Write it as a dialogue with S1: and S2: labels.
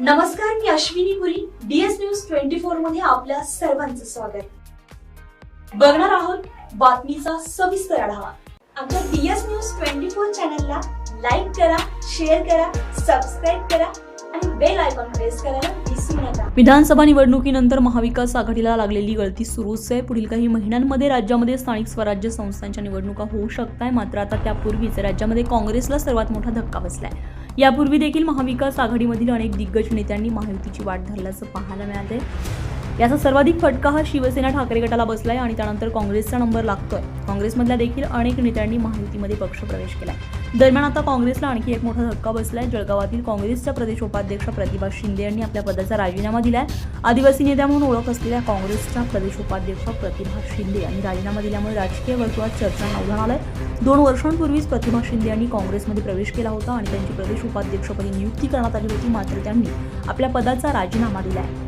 S1: नमस्कार मी Ashwini Puri. DS news twenty फोरमध्ये आपल्या सर्वांचं स्वागत. बघणार आहोत बातमीचा सविस्तर आढावा. आमच्या डीएस न्यूज ट्वेंटी फोर चॅनलला लाईक करा शेअर करा सबस्क्राईब करा
S2: विधानसभा निवडणुकीनंतर महाविकास आघाडीला लागलेली गळती सुरूच आहे. पुढील काही महिन्यांमध्ये राज्यामध्ये स्थानिक स्वराज्य संस्थांच्या निवडणुका होऊ शकत आहे मात्र आता त्यापूर्वीच राज्यामध्ये काँग्रेसला सर्वात मोठा धक्का बसलाय. यापूर्वी देखील महाविकास आघाडीमधील अनेक दिग्गज नेत्यांनी महायुतीची वाट धरल्याचं पाहायला मिळालंय. याचा सर्वाधिक फटका हा शिवसेना ठाकरे गटाला बसलाय आणि त्यानंतर काँग्रेसचा नंबर लागतोय. काँग्रेसमधल्या देखील अनेक नेत्यांनी महायुतीमध्ये पक्षप्रवेश केला दरम्यान आता काँग्रेसला आणखी एक मोठा धक्का बसलाय. जळगावातील काँग्रेसच्या प्रदेश उपाध्यक्ष प्रतिभा शिंदे यांनी आपल्या पदाचा राजीनामा दिलाय. आदिवासी नेत्या म्हणून ओळख असलेल्या काँग्रेसच्या प्रदेश उपाध्यक्ष प्रतिभा शिंदे यांनी राजीनामा दिल्यामुळे राजकीय वर्तुळात चर्चा उधाण आलंय. दोन वर्षांपूर्वीच प्रतिभा शिंदे यांनी काँग्रेसमध्ये प्रवेश केला होता आणि त्यांची प्रदेश उपाध्यक्षपदी नियुक्ती करण्यात आली होती. मात्र त्यांनी आपल्या पदाचा राजीनामा दिला आहे